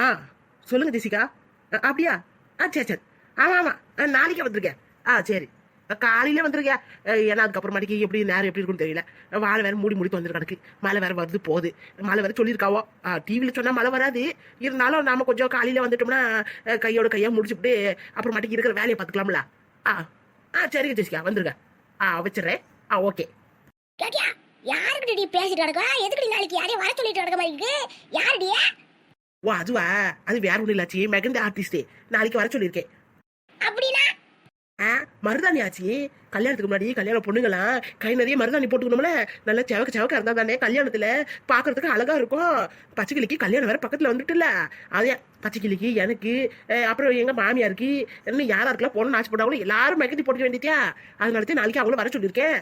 ஆ சொல்லுங்க ஜெசிகா அப்படியா? ஆ சரி சரி. ஆமாம் ஆமாம் நாளைக்கே வந்திருக்கேன். ஆ சரி. அ, காலையில வந்திருக்கேன். ஏன்னா அதுக்கப்புறமாட்டிக்கு எப்படி நேரம் எப்படி இருக்குன்னு தெரியல. வாழை வேற மூடி முடித்து வந்து கிடக்கு மழை வேறு வருது போகுது. மழை வேற சொல்லியிருக்காவோ. டிவியில் சொன்னால் மழை வராது. இருந்தாலும் நாம் கொஞ்சம் காலையில் வந்துட்டோம்னா கையோட கையாக முடிச்சுட்டு அப்புறமாட்டிக்கு இருக்கிற வேலையை பார்த்துக்கலாம்ல. ஆ ஆ சரிங்க ஜெசிகா வந்துருங்க. ஆ வச்சிடுறேன் ஆ ஓகே. கேட்டியா? யாருக்கிட்ட நீ பேசிட்டு கிடக்கா எதுக்கு நாளைக்கு யாரையும் வர சொல்லிட்டு கிடக்க மாதிரி இருக்கு? ஓ அதுவா அது வேற ஒன்றும் இல்லாச்சி மெகந்த ஆர்டிஸ்டே நாளைக்கு வர சொல்லியிருக்கேன். அப்படின்னா? ஆ மருதாணி ஆச்சு. கல்யாணத்துக்கு முன்னாடி கல்யாண பொண்ணுங்களாம் கை நிறைய மருதாணி போட்டுக்கணும்ல. நல்லா செவக்க செவக்க இருந்தா தானே கல்யாணத்துல பாக்குறதுக்கு அழகா இருக்கும். பச்சை கிளிக்கு கல்யாணம் வேற பக்கத்துல வந்துட்டுல அதே பச்சை கிளிக்கு எனக்கு அப்புறம் எங்க மாமியாருக்கு இன்னும் யாரா இருக்கலாம் பொண்ணு ஆச்சு போட்டாங்களோ எல்லாரும் மெகந்தி போட்டுக்க வேண்டியதா அதனால தான் நாளைக்கு அவங்களும் வர சொல்லியிருக்கேன்.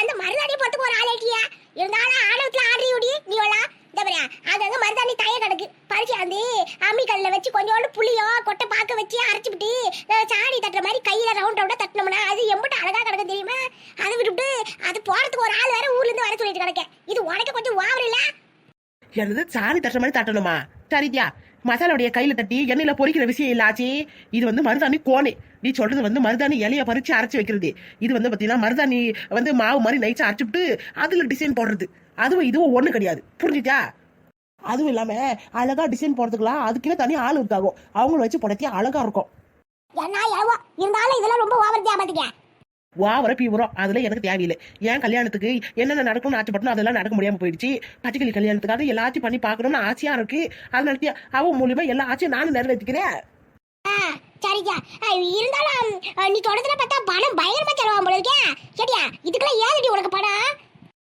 அந்த மருதாணி போட்டு ஆள் ஏட்டியா இருந்தாலும் ஆணவத்துல ஆடுறியோடி நீ வரா இந்த பாரு அங்கங்க மருதாணி தய கிடக்கு பறிச்சு அந்த அம்மி கல்ல வச்சு கொஞ்சோண்டு புளியோ கொட்டை பாக்க வச்சு அரைச்சுவிட்டு அஹ், சாணி தட்டுற மாதிரி கையில ரவுண்ட் ரவுண்டா தட்டினோம்னா அது எம்பிட்டு அழகா கிடக்கும் தெரியுமா அதை விட்டுவிட்டு அது போறதுக்கு ஒரு ஆள் வேற ஊர்ல இருந்து வர சொல்லிட்டு கிடக்க இது உனக்கு கொஞ்சம் ஓவர் இல்ல என்னது சாணி தட்டுற மாதிரி தட்டணுமா? சரித்தியா மசாலாவுடைய கையில தட்டி எண்ணெயில பொரிக்கிற விஷயம் இல்லாச்சி இது வந்து மருதாணி கோணை. நீ சொல்றது வந்து மருதாணி இலைய பறிச்சு அரைச்சு வைக்கிறது. இது வந்து பாத்தீங்கன்னா மருதாணி வந்து மாவு மாதிரி நைச்சு அரைச்சுட்டு அதுல டிசைன் போடுறது. அதுவும் இதுவும் ஒண்ணு கிடையாது. புரிஞ்சுட்டா அதுவும் இல்லாம அழகா டிசைன் போடுறதுக்குலாம் அதுக்குன்னு தனி ஆள் இருக்காகும் அவங்கள வச்சு புடத்தி அழகா இருக்கும். என்ன இருந்தாலும் இதெல்லாம் ரொம்ப ஓவர் தேபாத்துக்க வாவர பீவரம் அதெல்லாம் எனக்கு தேவையில்லை. ஏன் கல்யாணத்துக்கு என்னென்ன நடக்கணும்னு ஆசைப்பட்டணும் அதெல்லாம் நடக்க முடியாமல் போயிடுச்சு. பச்சைக்கிளி கல்யாணத்துக்காக எல்லாத்தையும் பண்ணி பார்க்கணும்னு ஆசையா இருக்கு. அதனால அவன் மூலியமா எல்லா ஆசையும் நானும் நிறைவேற்றிக்கிறேன். சரிக்கா. இருந்தாலும் நீ தொடர்ந்து பார்த்தா பணம் பயங்கரமா செலவாகும் போல இருக்கே. சரியா இதுக்கெல்லாம் ஏதுடி உனக்கு பணம்?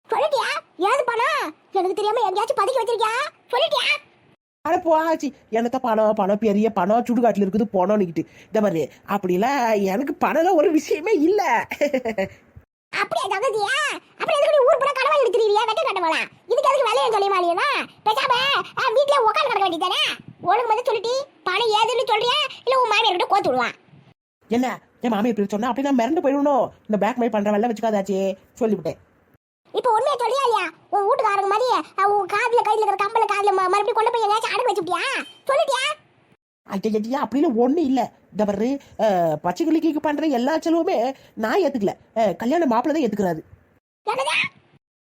சொல்லிட்டியா? ஏது பணம்? எனக்கு தெரியாம எங்கேயாச்சும் பதுக்கி வச்சிருக்கியா? சொல்லிட்டியா? அட போச்சு எனக்கு பணம் பணம் பெரிய பணம் சுடுகாட்டுல இருக்குது பணம்னுக்கிட்டு இந்த மாதிரி அப்படிலாம் எனக்கு பணம் ஒரு விஷயமே இல்ல. அப்படியே தகுதியா அப்புறம் எதுக்கு ஊர் பூரா கடவுள் எடுத்துறீங்க வெட்ட கட்டவளா இதுக்கு எதுக்கு வேலையை சொல்லி மாலியனா பேசாம வீட்லயே உட்காந்து கிடக்க வேண்டியதானே உனக்கு வந்து சொல்லிட்டு பணம் ஏதுன்னு சொல்றியா? இல்ல உன் மாமியார் கிட்ட கோத்து விடுவான். என்ன? என் மாமி இப்படி சொன்னா அப்படி நான் மிரண்டு போயிடணும். இந்த பேக் மை பண்ற வேலை வச்சுக்காதாச்சே. சொல்லிவிட்டேன். இப்போ உண்மையை சொல்லியா இல்லையா? உன் வீட்டுக்காரங்க மாதிரி உன் காதுல கையில இருக்கிற கம்பல காதுல மறுபடியும் கொண்டு போய் எங்கேயாச்சும் அடகு வச்சுட்டியா சொல்லிட்டியா? ஐயா அப்படின்னு ஒண்ணு இல்ல. இந்த பாரு பச்சை கிளிக்கு பண்ற எல்லா செலவுமே நான் ஏத்துக்கல. கல்யாண மாப்பிள்ளை தான் ஏத்துக்கிறாரு.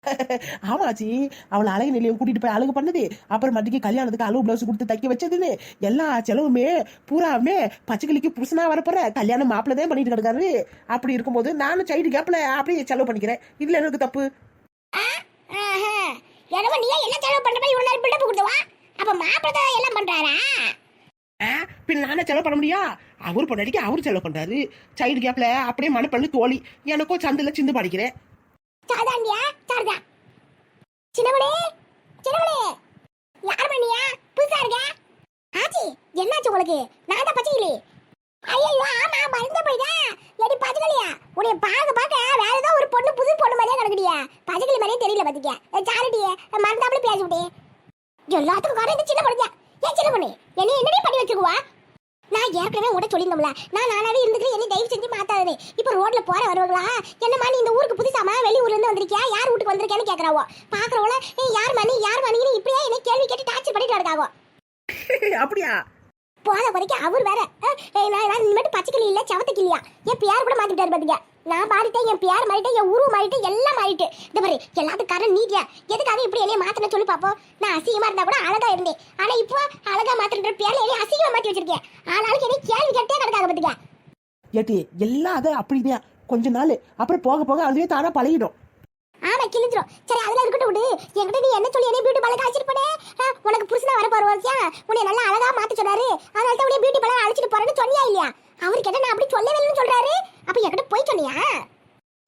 ஆமாச்சி. அவளை அழகு நிலையம் கூட்டிட்டு போய் அழகு பண்ணது அப்புறம் மத்திக்கு கல்யாணத்துக்கு அளவு பிளவுஸ் கொடுத்து தைக்க வச்சதுன்னு எல்லா செலவுமே பூராமே பச்சைக்கிளிக்கு புருஷனா வரப்போற கல்யாணம் மாப்பிள்ளை தான் பண்ணிட்டு கிடக்காரு. அப்படி இருக்கும்போது நானும் சைடு கேப்ல அப்படியே செலவு பண்ணிக்கிறேன். இதுல எனக்கு தப்பு. ஆஹா. என்னமோ நீயே எல்லாம் செலவு பண்ற மாதிரி இவ்வளவு பில்டப் கொடுத்தவா? அப்ப மாப்பிள்ளை தான் எல்லாம் பண்றாரா? ஆ, பின்ன நானே செலவு பண்ண முடியா? அவர் பொண்டாடிக்கு அவர் செலவு பண்றாரு. சைடு கேப்ல அப்படியே மனப்பள்ளு தோழி எனக்கும் சந்தில சிந்து படிக்கிறேன் சாதாண்டியா? சாரதா. சின்னமணி சின்னமணி யார் பண்ணியா புதுசா இருக்க? ஆச்சி என்னாச்சு உங்களுக்கு? நான் தான் பச்சைக்கிளி ஐயோ ஆமா மறந்து போயிட்டேன் எடி பச்சைக்கிளியா உன்னை பார்க்க பார்க்க வேற ஏதோ ஒரு பொண்ணு புது பொண்ணு மாதிரியே கிடக்குடியா. பச்சைக்கிளி மாதிரியே தெரியல பாத்துக்க சாரிட்டியே மறந்தாப்புல பேசி விட்டே எல்லாத்துக்கும் காரணம் இந்த சின்ன பொண்ணு ஏன் சின்ன பொண்ணு என்ன என்னடி பண்ணி வச்சுக்குவா நான் ஏற்கனவே உட சொல்லியிருந்தோம்ல நான் நானாவே இருந்துக்கிறேன் என்னை தயவு செஞ்சு மாத்தாதே. இப்போ ரோட்ல போற வருவாங்களா என்னம்மா நீ இந்த ஊருக்கு புதுசாமா வெளியூர்ல இருந்து வந்திருக்கியா? யார் வீட்டுக்கு வந்திருக்கேன்னு கேக்குறாவோ. பாக்குறவள யார் மணி யார் மணின்னு இப்படியே என்னை கேள்வி கேட்டு டார்ச்சர் பண்ணிட்டு இருக்காவோ அப்படியா? போத வரைக்கும் அவர் வேற. நான் நான் இனிமேட்டு பச்சைக்கிளி இல்லை சவத்துக்கிளியா என் பேர் கூட மாத்திட்டாரு பாத்துக்க நான் மாறிட்டேன் என் பேர் மாறிட்டேன் என் உருவம் மாறிட்டேன் எல்லாம் மாறிட்டு. இந்த மாதிரி எல்லாத்துக்கும் காரணம் நீதியா? எதுக்காக இப்படி என்னைய மாத்தின சொல்லி பார்ப்போம் நான் அசிங்கமா இருந்தா கூட அழகா இருந்தேன். ஆனா இப்போ அழகா மாத்தின்ற பேர்ல என்னைய அசிங்கமா மாத்தி வச்சிருக்கேன். ஆனாலும் என்னை கேள்வி கேட்டே கிடக்காக பாத்துக்க ஏட்டி எல்லாம் அதை அப்படிதான். கொஞ்ச நாள். அப்புறம் போக போக அதுவே தானா பழகிடும். ஆமா கிழிஞ்சிரும். சரி அதெல்லாம் இருக்கட்டும் விடு. என்கிட்ட நீ என்ன சொல்லி என்ன பியூட்டி பார்லர் அழைச்சிட்டு போனே? உனக்கு புருஷனா வர போறோம் உன்னை நல்லா அழகா மாத்த சொன்னாரு. அதனால தான் உன்னை பியூட்டி பார்லர் அழைச்சிட்டு போறேன்னு சொன்னியா இல்லையா? அவர் கேட்ட நான் அப்படி சொல்லவே இல்லைன்னு சொல்றாரு. அப்ப என்கிட்ட போய் சொன்னியா?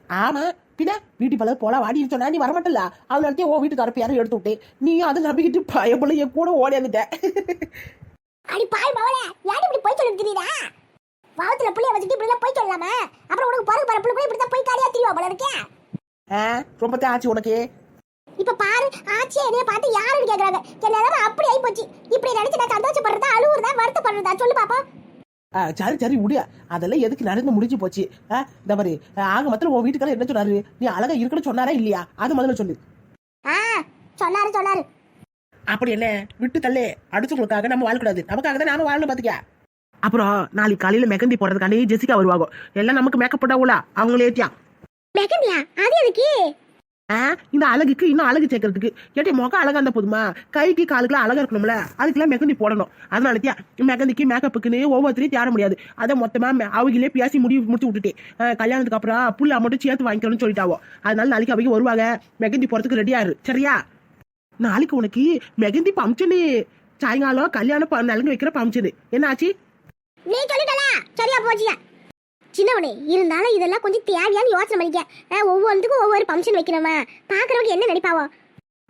ஆமா. பின்ன வீட்டு பழக போலாம் வாடின்னு சொன்னா நீ வரமாட்டல அதனால ஓ வீட்டுக்கார பேரை எடுத்து விட்டேன் நீயும் அதை நம்பிக்கிட்டு பயப்பட என் கூட ஓடியாந்துட்ட அடி பாய் மவளே ஏன் இப்படி போய் சொல்லிட்டு தெரியுதா வாவத்துல புள்ளைய வச்சுட்டு இப்படி எல்லாம் போய் சொல்லலாமா? அப்புறம் உனக்கு பிறகு பிற புள்ள கூட இப்படி தான் போய் காலியா திரிவா போல இருக்கே? ஆ, ரொம்ப தான் ஆச்சு உனக்கு. இப்ப பாரு ஆச்சியா என்னைய பார்த்து யாருன்னு கேக்குறாங்க. என் நிலைமை அப்படி ஆயி போச்சு. இப்படி நினைச்சு நான் சந்தோஷப்படுறதா அழுவுறதா வருத்தப்படுறதா? சொல்லு பாப்போம் ஆ, சரி சரி விடு. அதெல்லாம் எதுக்கு நடந்து முடிஞ்சு போச்சு? ஆ, இந்த மாதிரி ஆக மொத்தம் உன் வீட்டுக்காரர் என்ன சொன்னாரு? நீ அழகா இருக்கணும் சொன்னாரா இல்லையா? அது முதல்ல சொல்லு. ஆ சொன்னாரு சொன்னாரு. அப்படி என்ன? விட்டு தள்ளே. அடிச்சவங்களுக்காக நம்ம வாழக்கூடாது. நமக்காக தான் நாம வாழணும் பாத்துக்க அப்புறம் நாளைக்கு காலையில மெகந்தி போடுறதுக்காண்டி ஜெசிகா வருவாங்க. எல்லாம் நமக்கு மேக்கப் போட்டாவுல அவங்களே ஏத்தியான் மெகந்தியா அது எதுக்கு? ஆ, இந்த அழகுக்கு இன்னும் அழகு சேர்க்கறதுக்கு. ஏட்டி முகம் அழகா இருந்தா போதுமா? கைக்கு காலுக்குலாம் அழகா இருக்கணும்ல? அதுக்கெல்லாம் மெகந்தி போடணும். அதனால தியா மெகந்திக்கு மேக்கப்புக்குன்னு ஒவ்வொருத்தரையும் தேட முடியாது. அதை மொத்தமா அவங்களே பேசி முடிவு முடிச்சு விட்டுட்டேன். கல்யாணத்துக்கு அப்புறம் புள்ள மட்டும் சேர்த்து வாங்கிக்கணும்னு சொல்லிட்டாவோ. அதனால நாளைக்கு அவங்க வருவாங்க. மெகந்தி போறதுக்கு ரெடியா இரு. சரியா? நாளைக்கு உனக்கு மெகந்தி பம்ப்ஷனு சாயங்காலம் கல்யாணம் நலுங்கு வைக்கிற பம்ப்ஷனு என்ன ஆச்சு நீ சொல்லிட்டல. சரியா போச்சியா சின்னவனே இருந்தாலும் இதெல்லாம் கொஞ்சம் தேவையான்னு யோசனை பண்ணிக்க. அஹ், ஒவ்வொன்றுக்கும் ஒவ்வொரு ஃபங்க்ஷன் வைக்கிறவன் பாக்குறவங்க என்ன நினைப்பாவோ?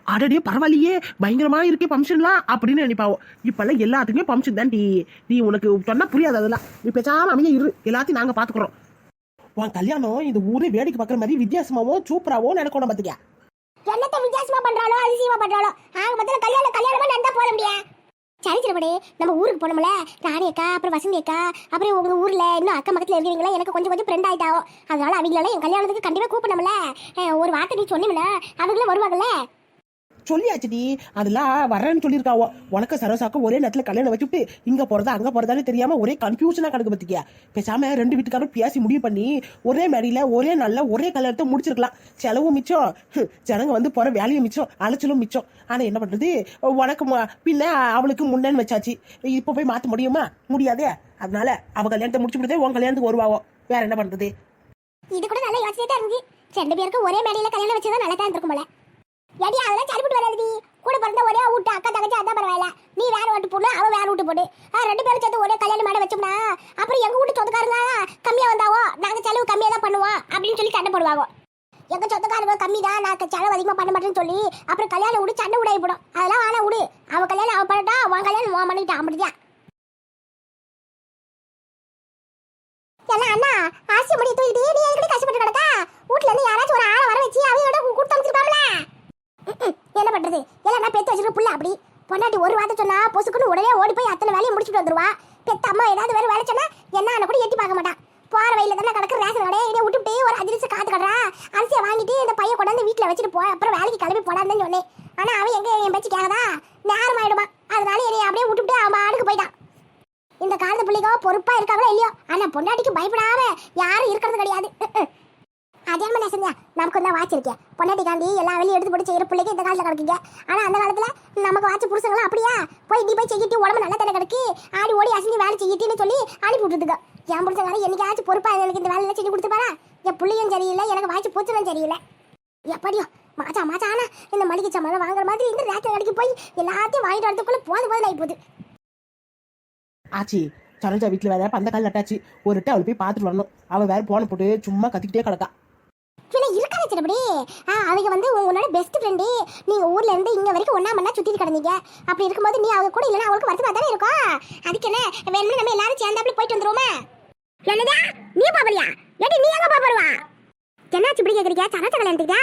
அடடே பரவாயில்லையே. பயங்கரமா இருக்கே பம்ப்ஷன்லாம் அப்படின்னு நினைப்பாவோ? இப்பெல்லாம் எல்லாத்துக்குமே பம்ப்ஷன் தான் டி நீ உனக்கு சொன்னா புரியாது அதெல்லாம். நீ பேசாம அமைய இரு. எல்லாத்தையும் நாங்க பாத்துக்கிறோம். உன் கல்யாணம் இந்த ஊரே வேடிக்கை பார்க்குற மாதிரி வித்தியாசமாவோ சூப்பராவோ நடக்கணும் பாத்துக்க. என்னத்த வித்தியாசமா பண்றாளோ அதிசயமா பண்றாளோ? ஆக மொத்தம் கல்யாணம் கல்யாணமா நடந்தா போட முடியா சரி நம்ம ஊருக்கு போனோம்ல. ராணி அக்கா அப்புறம் வசந்தி அக்கா அப்புறம் உங்க ஊர்ல இன்னும் அக்கம் பக்கத்துல இருக்கிறீங்களா எனக்கு கொஞ்சம் கொஞ்சம் ஃப்ரெண்ட் ஆயிட்டாவும் அதனால அவங்களால என் கல்யாணத்துக்கு கண்டிப்பா கூப்பிடணும்ல. ஒரு வார்த்தை நீ சொன்னீங்கன்னா அவங்களும் வருவாங்கல்ல. சொல்லியாச்சுடி அதெல்லாம் வரேன்னு சொல்லியிருக்காவோ உனக்கு சரோசாக்கும் ஒரே நேரத்தில் கல்யாணம் வச்சுட்டு இங்கே போகிறதா அங்கே போகிறதான்னு தெரியாமல் ஒரே கன்ஃபியூஷனாக கிடக்கு பத்திக்கியா பேசாமல் ரெண்டு வீட்டுக்காரும் பேசி முடிவு பண்ணி ஒரே மேடையில் ஒரே நாளில் ஒரே கல்யாணத்தை முடிச்சிருக்கலாம். செலவும் மிச்சம். ஜனங்க வந்து போகிற வேலையும் மிச்சம். அலைச்சலும் மிச்சம். ஆனால் என்ன பண்ணுறது உனக்கு பின்ன அவளுக்கு முன்னேன்னு வச்சாச்சு. இப்போ போய் மாற்ற முடியுமா? முடியாதே. அதனால அவ கல்யாணத்தை முடிச்சு விடுதே உன் கல்யாணத்துக்கு வருவாவோ. வேற என்ன பண்ணுறது இது கூட நல்லா யோசனை தான் இருக்கு ரெண்டு பேருக்கும் ஒரே மேடையில் கல்யாணம் வச்சதா நல்லா தான் இருக்கும் போல. எடி அதெல்லாம் சரிப்பட்டு வராது கூட பிறந்த ஒரே வீட்டு அக்கா தங்கச்சி அதான் பரவாயில்ல. நீ வேற வீட்டு போடு அவன் வேற வீட்டு போடு. ஆ, ரெண்டு பேரும் சேர்த்து ஒரே கல்யாணம் மேடம் வச்சோம்னா அப்புறம் எங்க வீட்டு சொந்தக்காரங்க கம்மியா வந்தாவோ நாங்க செலவு கம்மியா தான் பண்ணுவோம் அப்படின்னு சொல்லி சண்டை போடுவாங்க. எங்க சொந்தக்காரங்க கம்மி தான் நான் செலவு அதிகமா பண்ண மாட்டேன்னு சொல்லி அப்புறம் கல்யாணம் விடு சண்டை விடாய் போடும். அதெல்லாம் ஆனா விடு. அவ கல்யாணம் அவ பண்ணட்டா உன் கல்யாணம் உன் பண்ணிட்டா அப்படிதான் எல்லாம் அண்ணா ஆசி முடி தூக்கிட்டு நீ எதுக்கு கஷ்டப்பட்டு கிடக்கா? வீட்ல இருந்து யாராச்சும் ஒரு ஆளை வர வச்சு அவையோட கொடுத்து அமைச்சிருப்பாங்களே என்ன பண்றது? எல்லாம் நான் பெத்து வச்சிருக்க புள்ள அப்படி. பொண்டாட்டி ஒரு வார்த்தை சொன்னா பொசுக்குன்னு உடனே ஓடி போய் அத்தனை வேலையை முடிச்சுட்டு வந்துருவா. பெத்த அம்மா ஏதாவது வேற வேலை சொன்னா என்ன ஆனா கூட எட்டி பார்க்க மாட்டான் போற வழியில தானே கிடக்கு ரேஷன் கடையை இதை விட்டுட்டு ஒரு அஞ்சு நிமிஷம் காத்து கடறா அரிசியை வாங்கிட்டு இந்த பையன் கொண்டாந்து வீட்டில் வச்சுட்டு போ. அப்புறம் வேலைக்கு கிளம்பி போடாதுன்னு சொன்னேன். ஆனா அவன் எங்க என் பேச்சு கேட்கதா? நேரம் ஆயிடுமா அதனால என்னை அப்படியே விட்டுட்டு அவன் ஆடுக்கு போயிட்டான். இந்த காலத்து பிள்ளைங்க பொறுப்பா இருக்காங்களோ இல்லையோ? ஆனா பொண்டாட்டிக்கு பயப்படாம யாரும் இருக்கிறது கிடையாது. அதே மாதிரி நெசந்தா நமக்கு தான் வாட்ச் இருக்கேன் பொண்டாட்டி காந்தி எல்லா வேலையும் எடுத்து போட்டு செய்யற பிள்ளைக்கு இந்த காலத்தில் கிடக்குங்க. ஆனால் அந்த காலத்தில் நமக்கு வாட்ச் புருஷங்களும் அப்படியா? போய் நீ போய் செய்யிட்டு உடம்பு நல்லா தானே கிடக்கு? ஆடி ஓடி அசைஞ்சு வேலை செய்யிட்டுன்னு சொல்லி அனுப்பி விட்டுருதுங்க என் புருஷங்காரன் என்னைக்காச்சும் பொறுப்பா எனக்கு இந்த வேலையெல்லாம் செஞ்சு கொடுத்துப்பாரா? என் பிள்ளையும் சரியில்லை எனக்கு வாட்ச் பூச்சனும் சரியில்லை. எப்படியோ மாச்சா மாச்சா ஆனா இந்த மளிகை சாமான் வாங்குற மாதிரி இந்த ரேக்கில் கடைக்கு போய் எல்லாத்தையும் வாங்கிட்டு வரதுக்குள்ள போதும் போதும் ஆகி போகுது ஆச்சி சரோஜா வீட்டில் வேற பந்தக்கால் நட்டாச்சு. ஒரு அவள் போய் பார்த்துட்டு வரணும். அவள் வேற போன போட்டு சும்மா கத்திக்கிட்டே கிடக்கா. பின்ன இருக்காத சிறப்படி அவங்க வந்து உன்னோட பெஸ்ட் ஃப்ரெண்டு நீங்கள் ஊர்லேருந்து இருந்து வரைக்கும் ஒன்றா மண்ணா சுற்றிட்டு கிடந்தீங்க. அப்படி இருக்கும்போது நீ அவங்க கூட இல்லைனா அவளுக்கு வருத்தமாக தானே இருக்கும் அதுக்கு என்ன வேணும்னு நம்ம எல்லாரும் சேர்ந்தாப்புல போயிட்டு வந்துருவோமே? என்னதா நீ பாப்பலியா ஏடி நீ எங்க பாப்பருவா என்னாச்சு இப்படி கேக்குறீங்க? சரத்த கல்யாணத்துக்கா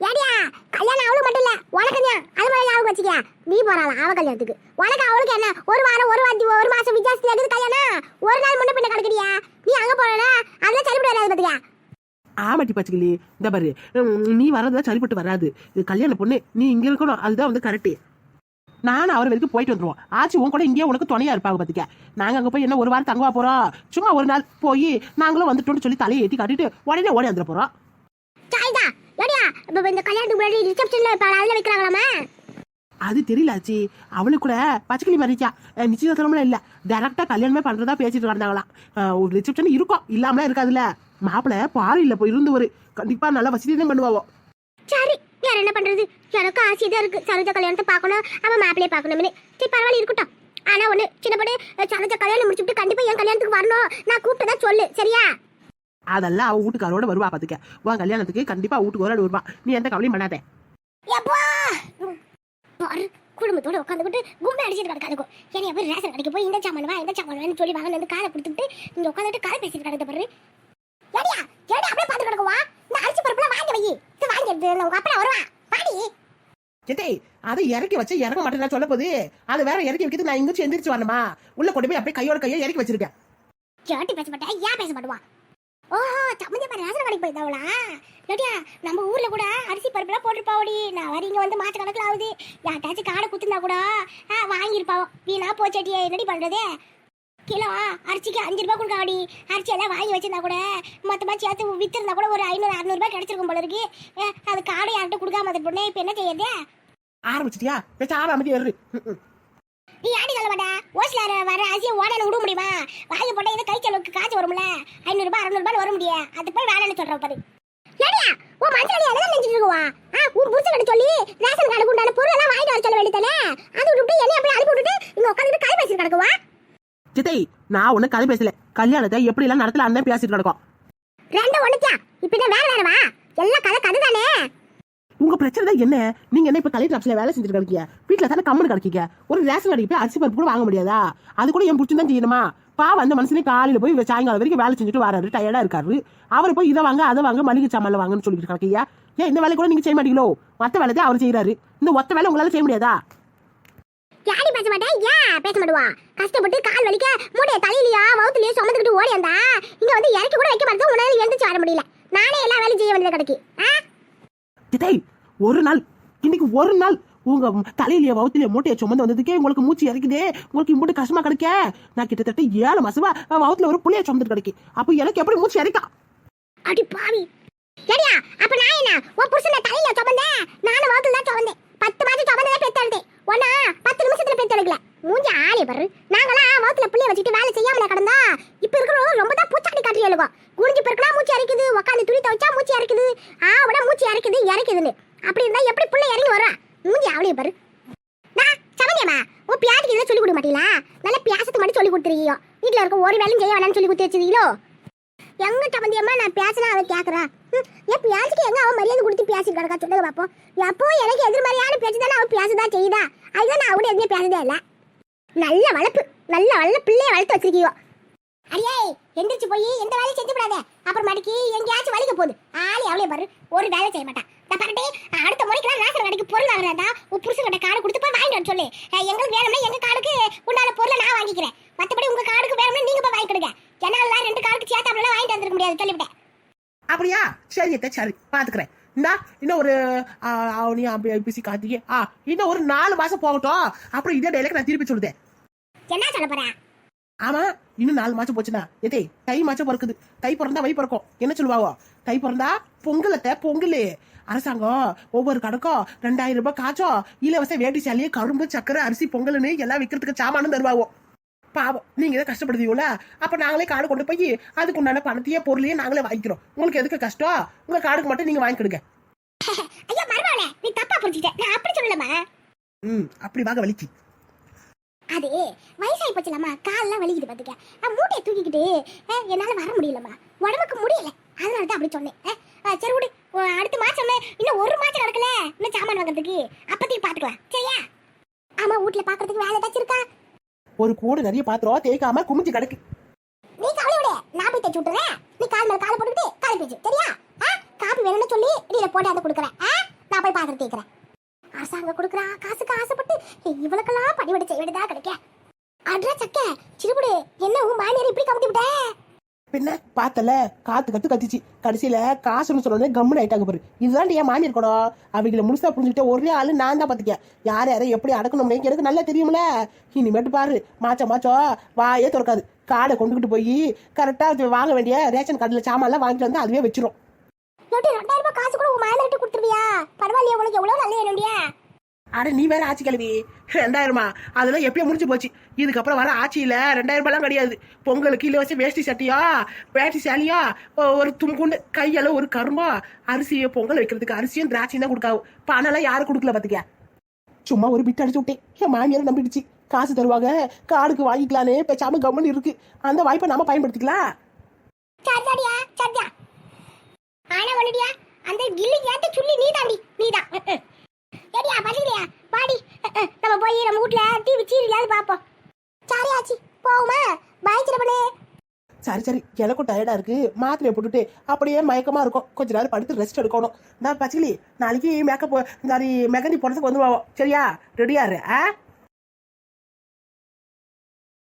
ஏடியா கல்யாணம் அவளுக்கு மட்டும் இல்லை உனக்கு அது மாதிரி அவளுக்கு வச்சுக்க நீ போறாளா அவ கல்யாணத்துக்கு? உனக்கு அவளுக்கு என்ன? ஒரு வாரம் ஒரு வாட்டி ஒரு மாசம் வித்தியாசத்துல இருக்குது கல்யாணம்? ஒரு நாள் முன்ன பின்ன கிடக்குறியா? நீ அங்கே போறா அதெல்லாம் சரிப்பட்டு பார்த்துக்கியா ஆமாட்டி பச்சைக்கிளி இந்த பாரு. நீ வர்றதுல சரிப்பட்டு வராது. இது கல்யாண பொண்ணு நீ இங்க இருக்கணும் அதுதான் வந்து கரெக்டு நானும் அவர் வரைக்கும் போயிட்டு வந்துருவோம். ஆச்சு உன் கூட இங்கேயே உனக்கு துணையா இருப்பாங்க பாத்துக்க. நாங்க அங்க போய் என்ன ஒரு வாரம் தங்குவா போறோம் சும்மா ஒரு நாள் போய் நாங்களும் வந்துட்டோம்னு சொல்லி தலையை ஏத்தி காட்டிட்டு உடனே ஓடி வந்துட போறோம். இந்த கல்யாணத்துக்கு முன்னாடி ரிசப்ஷன்ல அதுல வைக்கிறாங்களாமா? அது தெரியல ஆச்சி. அவளுக்கு கூட பச்சைக்கிளி மாதிரிச்சா நிச்சயதார்த்தம்லாம் இல்ல. டேரக்டா கல்யாணமே பண்றதா பேசிட்டு இருந்தாங்களாம் அஹ், ஒரு ரிசப்ஷன் இருக்கும். இல்லாமலாம் இருக்காதுல்ல. மாப்பிள்ள பாரு இல்ல போய் இருந்தவர். கண்டிப்பா நல்லா வசதி தான் பண்ணுவாவோ. சரி வேற என்ன பண்றது? எனக்கும் ஆசையா தான் இருக்கு. சரோஜா கல்யாணத்தை பார்க்கணும் அவன் மாப்பிளைய பார்க்கணும்னு. சரி பரவாயில்ல இருக்கட்டும். ஆனா ஒண்ணு சின்ன பொண்ணு சரோஜா கல்யாணம் முடிச்சுட்டு கண்டிப்பா என் கல்யாணத்துக்கு வரணும். நான் கூப்பிட்டதா சொல்லு சரியா? அதெல்லாம் அவ வீட்டுக்காரோட வருவா பாத்துக்க. உன் கல்யாணத்துக்கு கண்டிப்பா வீட்டுக்கு வருவா. நீ எந்த கவலையும் பண்ணாத. குடும்பத்தோட உட்காந்துக்கிட்டு கும்பை அடிச்சிட்டு கிடக்காதுக்கும் என்னைய போய் ரேஷன் கடைக்கு போய் இந்த சாமான் வா இந்த சாமான் சொல்லி வாங்க வந்து காலை கொடுத்துட்டு இங்க உட்காந்துட்டு காலை பேசிட்டு கிடக்குது பாரு. ஏடியா ஏடியா அப்படியே பார்த்து கிடக்குவா இந்த அரிசி பருப்புலாம் வாங்கி வை. இது வாங்கி எடுத்து உங்க அப்பா வருவா பாடி சேட்டே அதை இறக்கி வச்சு இறங்க மாட்டேன் சொல்ல போது அது வேற இறக்கி வைக்கிறது நான் இங்கிச்சு எந்திரிச்சு வரணுமா? உள்ள கொண்டு போய் அப்படியே கையோட கையை இறக்கி வச்சிருக்கேன். கேட்டு பேச மாட்டேன் ஏன் பேச மாட்டுவா? ஓஹோ சம்மந்தி பாரு ரேஷன் கடைக்கு போயிருந்தாவளா? ஏடியா நம்ம ஊர்ல கூட அரிசி பருப்புலாம் போட்டிருப்பாவடி. நான் வர இங்க வந்து மாச கணக்கில் ஆகுது. யார்ட்டாச்சும் காடை குத்துந்தா கூட ஆ, வாங்கியிருப்பாவோ. வீணா போச்சட்டியா என்னடி பண்றது? கிலோ அரிசிக்கு அஞ்சு ரூபாய் கொடுக்காடி அரிசி எல்லாம் வாங்கி வச்சிருந்தா கூட மொத்தமா சேர்த்து வித்திருந்தா கூட ஒரு ஐநூறு அறுநூறுபா கிடைச்சிருக்கும் போல இருக்கு. அது காடை யார்கிட்ட கொடுக்காம அது பொண்ணு இப்போ என்ன செய்யறது? ஆரம்பிச்சிட்டியா? ஏறு ம், ம். நீ யாடி சொல்ல மாட்டா? ஓசில வர அரிசியை ஓடன விட முடியுமா? வாங்கி போட்டா இது கை செலவுக்கு காய்ச்சி வரும்ல. ஐநூறுபா அறுநூறுபா வர முடியாது அது போய் வேலைன்னு சொல்ற பாரு. ஏடியா உன் மனசுல நீ எல்லாம் நினைச்சிட்டு இருக்குவா? ஆ உன் புருஷன் கிட்ட சொல்லி ரேஷன் கார்டுக்கு உண்டான பொருள் எல்லாம் வாங்கிட்டு வர சொல்ல வேண்டியதானே அது விட்டு என்னைய அப்படியே அனுப்பி விட்டுட்டு இங்க உட்காந்துட்டு கை பேசிட்டு கிடக்குவா? சித்தை நான் ஒண்ணு கதை பேசல. கல்யாணத்தை எப்படி எல்லாம் நடத்தல அண்ணன் பேசிட்டு கிடக்கும். ரெண்டு ஒண்ணுத்தியா இப்ப என்ன வேற வேறவா எல்லாம் கதை கதை தானே உங்க பிரச்சனை தான் என்ன? நீங்க என்ன இப்ப கலெக்டர் ஆஃபீஸ்ல வேலை செஞ்சுட்டு கிடைக்கீங்க? வீட்டுல தானே கம்மனு கிடைக்கீங்க? ஒரு ரேஷன் கடைக்கு போய் அரிசி பருப்பு கூட வாங்க முடியாதா? அது கூட என் பிடிச்சி தான் செய்யணுமா? பாவம் அந்த மனுஷனே காலையில போய் சாயங்காலம் வரைக்கும் வேலை செஞ்சுட்டு வராரு. டயர்டா இருக்காரு. அவர் போய் இதை வாங்க அதை வாங்க மளிகை சாமான்ல வாங்கன்னு சொல்லிட்டு கிடக்கீங்க. ஏன் இந்த வேலை கூட நீங்க செய்ய மாட்டீங்களோ? மத்த வேலையை அவர் செய்யறாரு இந்த ஒத்த வேலை உங்களால செய்ய முடியாதா? யாரி பேச மாட்டேன்? ஏன் பேச மாட்டுவா? கஷ்டப்பட்டு கால் வலிக்க மூடைய தலையிலயா வவுத்துலயோ சுமந்துக்கிட்டு ஓடி வந்தா? இங்க வந்து இறக்கி கூட வைக்க மாட்டேன் உன்னால எழுந்துச்சு வர முடியல. நானே எல்லா வேலையும் செய்ய வேண்டியது கிடைக்கு. ஒரு நாள் இன்னைக்கு ஒரு நாள் உங்க தலையிலேயே வவுத்திலேயே மூட்டையை சுமந்து வந்ததுக்கே உங்களுக்கு மூச்சு இறக்குதே. உங்களுக்கு இம்புட்டு கஷ்டமா கிடைக்க. நான் கிட்டத்தட்ட ஏழு மாசமா வவுத்துல ஒரு புளிய சுமந்துட்டு கிடைக்கு அப்போ எனக்கு எப்படி மூச்சு இறக்கா? அடி பாவி. சரியா அப்ப நான் என்ன? உன் புருஷனை தலையில சுமந்தேன். நானும் வகுத்துல தான் சுமந்தேன். பத்து மாதம் சுமந்ததே பெத்தெடுத்தேன் ஒன்னா பத்து நிமிஷத்துல பெத்தெடுக்கல மூஞ்சி ஆளி பாரு. நாங்களாம் வகுத்துல பிள்ளைய வச்சுட்டு வேலை செய்யாமல கிடந்தா இப்ப இருக்கிறவங்க ரொம்ப தான் பூச்சாடி காட்டி எழுகும் குனிஞ்சு பெருக்கலாம் மூச்சு இறக்குது உட்காந்து துணி துவைச்சா மூச்சு இறக்குது ஆ விட மூச்சு இறக்குது இறக்குதுன்னு. அப்படி இருந்தா எப்படி பிள்ளை இறங்கி வரா மூஞ்சி ஆவலிய பாரு. நான் சமந்தியம்மா உன் பியாட்டுக்கு இதெல்லாம் சொல்லி கொடுக்க மாட்டீங்களா? நல்ல பியாசத்துக்கு மட்டும் சொல்லி கொடுத்துருக்கியோ. வீட்டில் இருக்க ஒரு வேலையும் செய்ய வேணாம்னு சொல்லி கொடுத்து வச்சிருக்கீங்களோ? எங்க சம்பந்தியம்மா நான் பேசினா அவ கேட்குறா என் பேச்சுக்கு எங்க அவன் மரியாதை கொடுத்து பேசி கிடக்கா? சொல்லுங்க பார்ப்போம் எப்போ எனக்கு எதிர்மறையான பேச்சு தானே அவன் பேசுதான் செய்யுதா அதுதான் நான் அவட எதுவுமே பேசுதே இல்லை. நல்ல வளர்ப்பு நல்ல வளர்ந்த பிள்ளைய வளர்த்து வச்சிருக்கியோ. அடியே எந்திரிச்சு போய் எந்த வேலையும் செஞ்சு விடாத. அப்புறம் மடிக்கு எங்கேயாச்சும் வலிக்க போகுது. ஆளி அவளே பாரு ஒரு வேலை செய்ய மாட்டான் பாருட்டே அடுத்த முறைக்கெல்லாம் நாசர் கடைக்கு பொருள் வாங்குறதா? உன் புருஷன் கிட்ட கார்டு கொடுத்து போய் வாங்கிட்டு வர சொல்லு. எங்களுக்கு வேணும்னா எங்க கார்டுக்கு உண்டான பொருளை நான் வாங்கிக்கிறேன். மற்றபடி உங்க கார்டுக்கு வேணும்னா நீங்க போய் வாங்கிக்கிடுங்க. என்னால ரெண்டு கார்டுக்கு சேர்த்தாப்புல வாங்கிட்டு வந்துருக்க முடியாது சொல்லிவிட்டேன். அப்படியா? சரி அத்தை சரி பாத்துக்கிறேன். இந்தா இன்னும் ஒரு ஆ, அவனி பிசி கார்த்திகை ஆ இன்னும் ஒரு நாலு மாசம் போகட்டும். அப்புறம் இதே டைலாக் நான் திருப்பி சொல்லுதேன். என்ன சொல்ல போறேன் ஆமா இன்னும் நாலு மாசம் போச்சுன்னா. எதே தை மாசம் பிறக்குது. தை பிறந்தா வை பிறக்கும். என்ன சொல்லுவாவோ? தை பிறந்தா பொங்கலத்தை பொங்கல். அரசாங்கம் ஒவ்வொரு கடைக்கும் ரெண்டாயிரம் ரூபாய் காய்ச்சோம். இலவச வேட்டி சாலியே கரும்பு சக்கரை அரிசி பொங்கல்னு எல்லாம் விற்கிறதுக்கு சாமானும் தருவாவோ? பாவம். நீங்க தான் கஷ்டப்படுதீங்கள அப்ப நாங்களே காடு கொண்டு போய் அதுக்கு உண்டான பணத்தையே பொருளையே நாங்களே வாங்கிக்கிறோம். உங்களுக்கு எதுக்கு கஷ்டம்? உங்க காடுக்கு மட்டும் நீங்க வாங்கிக்கிடுங்க ஐயா மறுவாளே நீ தப்பா புரிஞ்சுட்ட. நான் அப்படி சொல்லலமா ம் அப்படி வாங்க வலிக்கு. அது வயசாகி போச்சுலம்மா. கால்லாம் வலிக்குது பாத்துக்க. நான் மூட்டையை தூக்கிக்கிட்டு என்னால வர முடியலம்மா. உடம்புக்கு முடியல. அதனால தான் அப்படி சொன்னேன். சரி விடு. அடுத்த மாசம் இன்னும் ஒரு மாசம் நடக்கல. இன்னும் சாமான் வாங்குறதுக்கு. அப்பத்தையும் பாத்துக்கலாம். சரியா? ஆமா வீட்ல பாக்குறதுக்கு வேலை ஏதாச்சும் இருக்கா? ஒரு கூடு நிறைய பாத்திரம் தேய்க்காம குமிஞ்சு கிடக்கு. நீ கவலை விடு. நான் போய் தச்சு விட்டுறேன். நீ கால் மேல காலை போட்டுட்டு காலை பேச்சு சரியா? ஆ? காப்பி வேணும்னு சொல்லி இடியில போட்டு அதை கொடுக்குறேன். ஆ? நான் போய் பாத்திரம் தேய்க்கிறேன். அரசாங்கம் கொடுக்குறா. காசுக்கு ஆசைப்பட்டு இவளுக்கெல்லாம் பணிவிட செய்ய வேண்டியதா கிடைக்க? அட்ரா சக்க. சிறுபுடு என்ன உன் மாமியார் இப்படி கமுத்தி விட்டேன் பின்ன பார்த்தல காத்து கத்து கத்திச்சு. கடைசியில காசுன்னு சொன்னோடனே கம்முன்னு ஆயிட்டாங்க பாரு. இதுதான் ஏன் மாமி இருக்கணும் அவங்கள முழுசா புரிஞ்சுக்கிட்ட ஒரே ஆளு நான் தான் பார்த்துக்கேன் யார் யாரை எப்படி அடக்கணும்னு எனக்கு நல்லா தெரியும்ல. இனிமேட்டு பாரு. மாச்சம் மாச்சம் வாயே திறக்காது. காடை கொண்டுகிட்டு போய் கரெக்டா வாங்க வேண்டிய ரேஷன் கார்டுல சாமான்லாம் வாங்கிட்டு வந்து அதுவே வச்சிரும். ரெண்டாயிரம் ரூபாய் காசு கூட உன் மாமியார்கிட்ட கொடுத்துருவியா? பரவாயில்லையா உனக்கு எவ்வளவு நல்ல வேணும்டியா? அட நீ வேற ஆட்சி கிளவி ரெண்டாயிரமா? அதெல்லாம் எப்பயோ முடிஞ்சு போச்சு. இதுக்கப்புறம் வர ஆட்சியில் ரெண்டாயிரம் ரூபாய்லாம் கிடையாது. பொங்கலுக்கு இலவச வேஷ்டி சட்டியா? வேஷ்டி சேலியா ஒரு தும்குண்டு கையால ஒரு கரும்பா? அரிசியை பொங்கல் வைக்கிறதுக்கு அரிசியும் திராட்சையும் தான் கொடுக்காவு? பணம்லாம் யாரும் கொடுக்கல பாத்துக்க. சும்மா ஒரு பிட் அடிச்சு விட்டேன். என் மாமியார் நம்பிடுச்சு. காசு தருவாங்க காடுக்கு வாங்கிக்கலான்னு பேசாம கவர்மெண்ட் இருக்கு. அந்த வாய்ப்பை நாம பயன்படுத்திக்கலாம். சரிதாடியா சரிதா. ஆனா ஒண்ணுடியா? அந்த கில்லி ஏத்த சொல்லி நீதாண்டி. நீதான். ஏடியா பசிக்கலையா பாடி நம்ம போய் நம்ம வீட்ல டிவி சீரியலாவது பாப்போம் சரி ஆச்சி போகுமா பாய் சிறப்பனே சரி சரி. எனக்கும் டயர்டா இருக்கு. மாத்திரையை போட்டுட்டு அப்படியே மயக்கமா இருக்கும். கொஞ்ச நேரம் படுத்து ரெஸ்ட் எடுக்கணும். நான் பச்சிலி நாளைக்கு மேக்கப் இந்த மாதிரி மெகந்தி போடுறதுக்கு வந்துருவோம் சரியா? ரெடியா இரு. ஆ?